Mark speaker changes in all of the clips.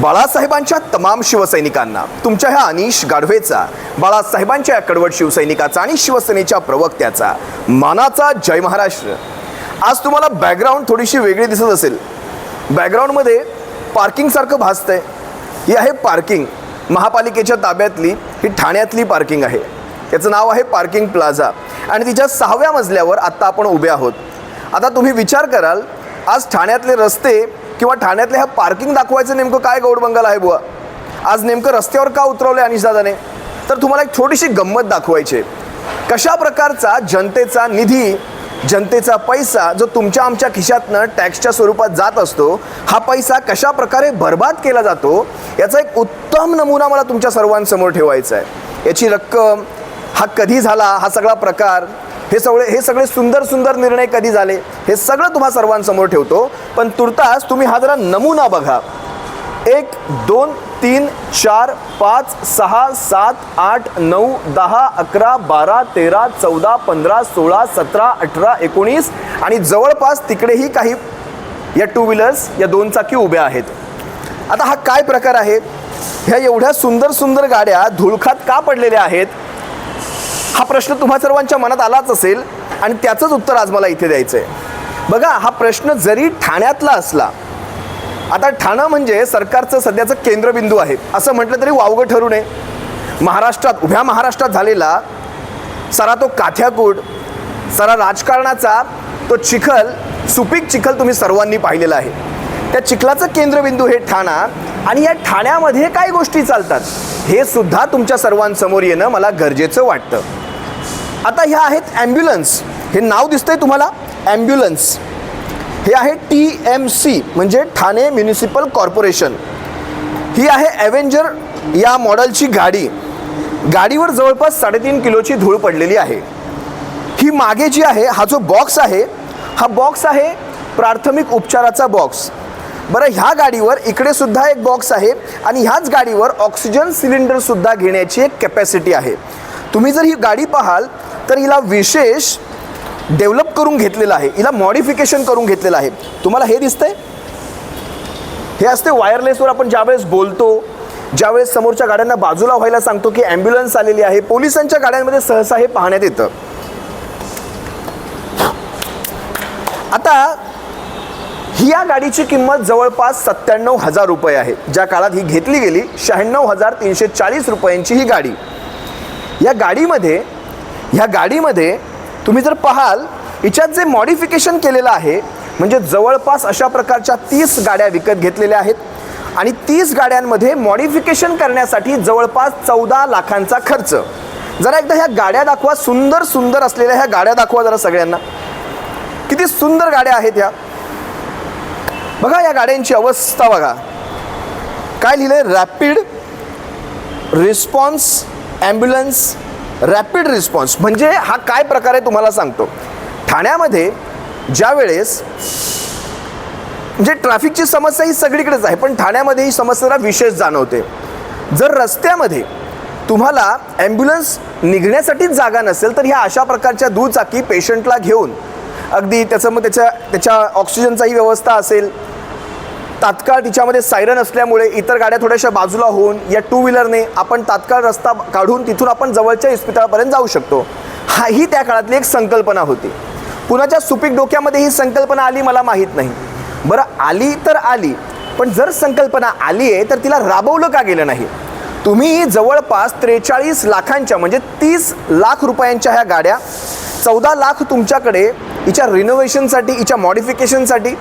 Speaker 1: बाळासाहेबांच्या तमाम शिवसैनिकांना तुमच्या ह्या अनिश गाढवेचा बाळासाहेबांच्या या कडवट शिवसैनिकाचा आणि शिवसेनेच्या प्रवक्त्याचा मानाचा जय महाराष्ट्र. आज तुम्हाला बॅकग्राऊंड थोडीशी वेगळी दिसत असेल. बॅकग्राऊंडमध्ये पार्किंगसारखं भासतंय. ही आहे पार्किंग महापालिकेच्या ताब्यातली ही ठाण्यातली पार्किंग आहे. याचं नाव आहे पार्किंग प्लाझा आणि तिच्या सहाव्या मजल्यावर आत्ता आपण उभे आहोत. आता तुम्ही विचार कराल आज ठाण्यातले रस्ते किंवा ठाण्यातले ह्या पार्किंग दाखवायचं नेमकं काय गौडबंगाल आहे बुवा? आज नेमकं रस्त्यावर का उतरवलं आहे अनिशदादाने तर तुम्हाला एक छोटीशी गंमत दाखवायची आहे. कशा प्रकारचा जनतेचा निधी जनतेचा पैसा जो तुमच्या आमच्या खिशातनं टॅक्सच्या स्वरूपात जात असतो हा पैसा कशा प्रकारे बर्बाद केला जातो याचा एक उत्तम नमुना मला तुमच्या सर्वांसमोर ठेवायचा आहे. याची रक्कम हा कधी झाला हा सगळा प्रकार हे सगळे हे सगळे सुंदर सुंदर निर्णय कधी झाले? हे सगळं तुम्हा सर्वांसमोर ठेवतो. पण तुर्तास तुम्ही हा जरा नमुना बघा. एक दोन तीन चार पाच सहा सात आठ नऊ दहा अकरा बारा तेरा चौदा पंधरा सोळा सतरा अठरा एकोणीस आणि जवळपास तिकडेही काही या टू व्हीलर्स या दोन चाकी उभ्या आहेत. आता हा काय प्रकार आहे? ह्या एवढ्या सुंदर सुंदर गाड्या धुळखात का पडलेल्या आहेत? हा प्रश्न तुम्हा सर्वांच्या मनात आलाच असेल आणि त्याचंच उत्तर आज मला इथे द्यायचं आहे बघा हा प्रश्न जरी ठाण्यातला असला आता ठाणं म्हणजे सरकारचं सध्याचं केंद्रबिंदू आहे. असं म्हटलं तरी वावगं ठरू नये. महाराष्ट्रात उभ्या महाराष्ट्रात झालेला सारा तो काथ्याकूट सारा राजकारणाचा तो चिखल सुपीक चिखल तुम्ही सर्वांनी पाहिलेला आहे. त्या चिखलाचं केंद्रबिंदू हे ठाणा आणि या ठाण्यामध्ये काय गोष्टी चालतात हे सुद्धा तुमच्या सर्वांसमोर येणं मला गरजेचं वाटतं. आता ह्या आहेत ॲम्ब्युलन्स हे नाव दिसतंय तुम्हाला? ॲम्ब्युलन्स हे आहे टी एम सी म्हणजे ठाणे म्युनिसिपल कॉर्पोरेशन ही आहे ॲव्हेंजर या मॉडेलची गाडी. गाडीवर जवळपास साडेतीन किलोची धूळ पडलेली आहे. ही मागे जी आहे हा जो बॉक्स आहे हा बॉक्स आहे प्राथमिक उपचाराचा बॉक्स बरं ह्या गाडीवर इकडे सुद्धा एक बॉक्स आहे आणि ह्याच गाडीवर ऑक्सिजन सिलेंडरसुद्धा घेण्याची एक कॅपॅसिटी आहे. तुम्ही जर ही गाडी पाहाल तर हिला विशेष डेव्हलप करून घेतलेलं आहे. हिला मॉडिफिकेशन करून घेतलेलं आहे. तुम्हाला हे दिसतंय? हे असते वायरलेसवर आपण ज्यावेळेस बोलतो ज्यावेळेस समोरच्या गाड्यांना बाजूला व्हायला सांगतो की ॲम्ब्युलन्स आलेली आहे पोलिसांच्या गाड्यांमध्ये सहसा हे पाहण्यात येतं. आता ही या गाडीची किंमत जवळपास सत्त्याण्णव हजार रुपये आहे. ज्या काळात ही घेतली गेली शहाण्णव हजार तीनशे चाळीस रुपयांची ही गाडी. या गाडीमध्ये ह्या गाडीमध्ये तुम्ही जर पाहाल हिच्यात जे मॉडिफिकेशन केलेलं आहे म्हणजे जवळपास अशा प्रकारच्या तीस गाड्या विकत घेतलेल्या आहेत. आणि तीस गाड्यांमध्ये मॉडिफिकेशन करण्यासाठी जवळपास चौदा लाखांचा खर्च. जरा एकदा ह्या गाड्या दाखवा सुंदर सुंदर असलेल्या ह्या गाड्या दाखवा जरा सगळ्यांना. किती सुंदर गाड्या आहेत ह्या. बघा या गाड्यांची अवस्था बघा. काय लिहिलंय? Rapid response ambulance rapid response म्हणजे हा काय प्रकार आहे तुम्हाला सांगतो? ठाण्यामध्ये ज्या वेळेस म्हणजे ट्रॅफिकची समस्या ही सगळीकडेच आहे पण ठाण्यामध्ये ही समस्या विशेष जाणवते. जर रस्त्यामध्ये तुम्हाला ॲम्ब्युलन्स निघण्यासाठीच जागा नसेल तर ह्या अशा प्रकारच्या दुचाकी पेशंटला घेऊन अगदी त्याचं मग त्याच्या त्याच्या ऑक्सिजनचाही व्यवस्था असेल तात्काळ तिच्यामध्ये सायरन असल्यामुळे इतर गाड्या थोड्याशा बाजूला होऊन या टू व्हीलरने आपण तात्काळ रस्ता काढून तिथून आपण जवळच्या इस्पितळापर्यंत जाऊ शकतो. हा ही त्या काळातली एक संकल्पना होती. पुण्याच्या सुपीक डोक्यामध्ये ही संकल्पना आली मला माहीत नाही. बरं आली तर आली पण जर संकल्पना आली आहे तर तिला राबवलं का गेलं नाही? तुम्ही जवळपास त्रेचाळीस लाखांच्या म्हणजे तीस लाख रुपयांच्या ह्या गाड्या चौदा लाख तुमच्याकडे हिच्या रिनोव्हेशनसाठी हिच्या मॉडिफिकेशनसाठी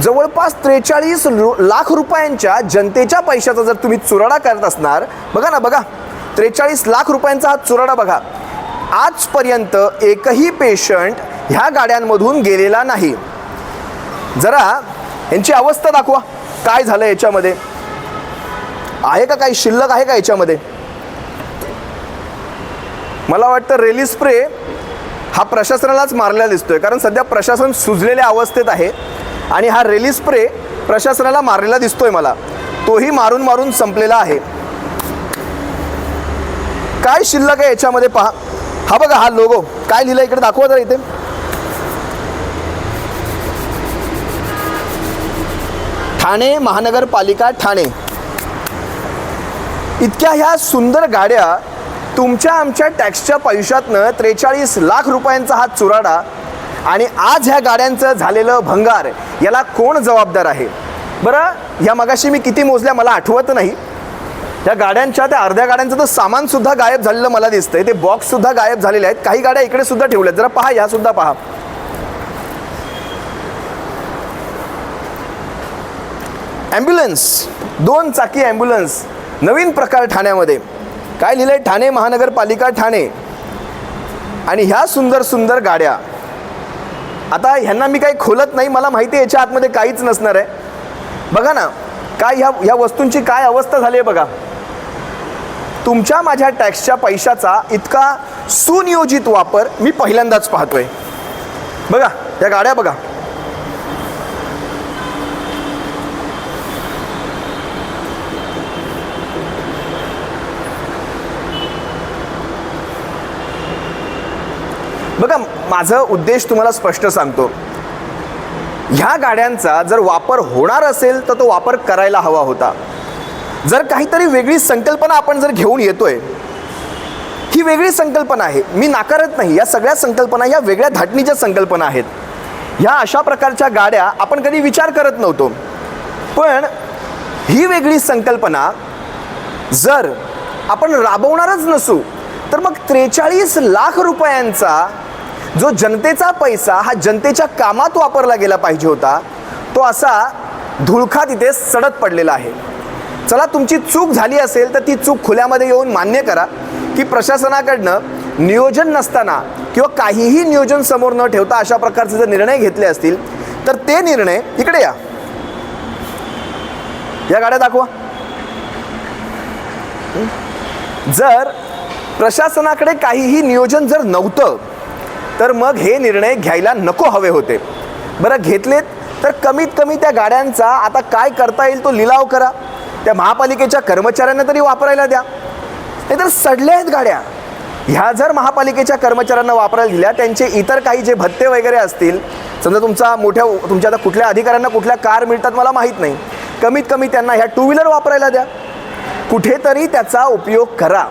Speaker 1: जवळपास त्रेचाळीस लाख रुपयांच्या जनतेच्या पैशाचा जर तुम्ही चुराडा करत असणार बघा ना बघा. त्रेचाळीस लाख रुपयांचा हा चुराडा बघा. आजपर्यंत एकही पेशंट ह्या गाड्यांमधून गेलेला नाही. जरा यांची अवस्था दाखवा. काय झालं याच्यामध्ये? आहे का काही शिल्लक? आहे का याच्यामध्ये? मला वाटतं रेली स्प्रे हा प्रशासनालाच मारलेला दिसतोय कारण सध्या प्रशासन सुजलेल्या अवस्थेत आहे. आणि हा रेली स्प्रे प्रशासनाला मारलेला दिसतोय मला. तोही मारून मारून संपलेला आहे. काय शिल्लक आहे याच्यामध्ये पहा. हा बघा हा लोगो काय लिहिलं इकडे? दाखवा जरा इथे. ठाणे महानगरपालिका ठाणे. इतक्या ह्या सुंदर गाड्या तुमच्या आमच्या टॅक्सच्या पैशातनं त्रेचाळीस लाख रुपयांचा हा चुराडा आणि आज ह्या गाड्यांचं झालेलं भंगार याला कोण जबाबदार आहे? बरं ह्या मगाशी मी किती मोजल्या मला आठवत नाही. त्या गाड्यांच्या त्या अर्ध्या गाड्यांचं तर सामानसुद्धा गायब झालेलं मला दिसतंय. ते बॉक्ससुद्धा गायब झालेले आहेत. काही गाड्या इकडे सुद्धा ठेवल्यात. जरा पहा या सुद्धा पहा. ॲम्ब्युलन्स दोन चाकी ॲम्ब्युलन्स नवीन प्रकार ठाण्यामध्ये. काय लिहिलंय? ठाणे महानगरपालिका ठाणे. आणि ह्या सुंदर सुंदर गाड्या. आता ह्यांना मी काही खोलत नाही मला माहिती आहे याच्या आतमध्ये काहीच नसणार आहे. बघा ना काय ह्या ह्या वस्तूंची काय अवस्था झाली आहे बघा. तुमच्या माझ्या टॅक्सच्या पैशाचा इतका सुनियोजित वापर मी पहिल्यांदाच पाहतोय. बघा या गाड्या बघा. बघा माझं उद्देश तुम्हाला स्पष्ट सांगतो. ह्या गाड्यांचा जर वापर होणार असेल तर तो वापर करायला हवा होता. जर काहीतरी वेगळी संकल्पना आपण जर घेऊन येतोय ही वेगळी संकल्पना आहे. मी नाकारत नाही या सगळ्या संकल्पना या वेगळ्या धाटणीच्या संकल्पना आहेत. ह्या अशा प्रकारच्या गाड्या आपण कधी विचार करत नव्हतो. पण ही वेगळी संकल्पना जर आपण राबवणारच नसू तर मग त्रेचाळीस लाख रुपयांचा जो जनतेचा पैसा हा जनतेच्या कामात वापरला गेला पाहिजे होता तो असा धुळखा तिथे सडत पडलेला आहे. चला तुमची चूक झाली असेल तर ती चूक खुल्यामध्ये येऊन मान्य करा की प्रशासनाकडनं नियोजन नसताना किंवा काहीही नियोजन समोर न ठेवता अशा प्रकारचे जर निर्णय घेतले असतील तर ते निर्णय इकडे या. या गाड्या दाखवा. जर प्रशासनाकडे काहीही नियोजन जर नव्हतं तर मग हे निर्णय घ्यायला नको हवे होते. बरं घेतलेत? तर कमीत कमी त्या गाड्यांचा आता काय करता येईल तो लिलाव करा. त्या महापालिकेच्या कर्मचाऱ्यांना तरी वापरायला द्या. नाहीतर सडल्या आहेत गाड्या. ह्या जर महापालिकेच्या कर्मचाऱ्यांना वापरायला दिल्या त्यांचे इतर काही जे भत्ते वगैरे असतील समजा तुमचा मोठ्या तुमच्या आता कुठल्या अधिकाऱ्यांना कुठल्या कार मिळतात मला माहीत नाही. कमीत कमी त्यांना ह्या टू व्हीलर वापरायला द्या. कुठेतरी त्याचा उपयोग करा.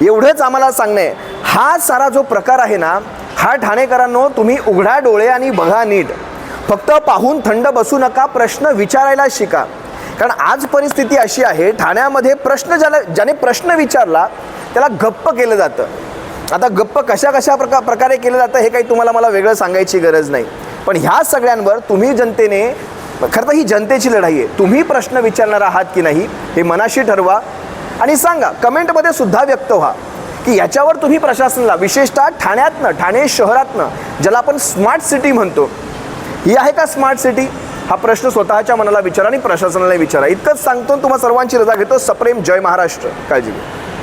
Speaker 1: एवढंच आम्हाला सांगणं आहे. हा सारा जो प्रकार आहे ना हा ठाणेकरांनो तुम्ही उघडा डोळे आणि बघा नीट. फक्त पाहून थंड बसू नका प्रश्न विचारायला शिका. कारण आज परिस्थिती अशी आहे ठाण्यामध्ये प्रश्न ज्याला ज्याने प्रश्न विचारला त्याला गप्प केलं जातं. आता गप्प कशा कशा प्रका प्रकारे केलं जातं हे काही तुम्हाला मला वेगळं सांगायची गरज नाही. पण ह्या सगळ्यांवर तुम्ही जनतेने खरं तर ही जनतेची लढाई आहे. तुम्ही प्रश्न विचारणार आहात की नाही हे मनाशी ठरवा. आणि सांगा कमेंटमध्ये सुद्धा व्यक्त व्हा. की याच्यावर तुम्ही प्रशासनाला विशेषतः ठाण्यातनं ठाणे शहरातनं ज्याला आपण स्मार्ट सिटी म्हणतो. ही आहे का स्मार्ट सिटी हा प्रश्न स्वतःच्या मनाला विचारा आणि प्रशासनाला विचारा. इतकंच सांगतो तुम्हाला तुम्हा सर्वांची रजा घेतो. सप्रेम जय महाराष्ट्र. काळजी घ्या.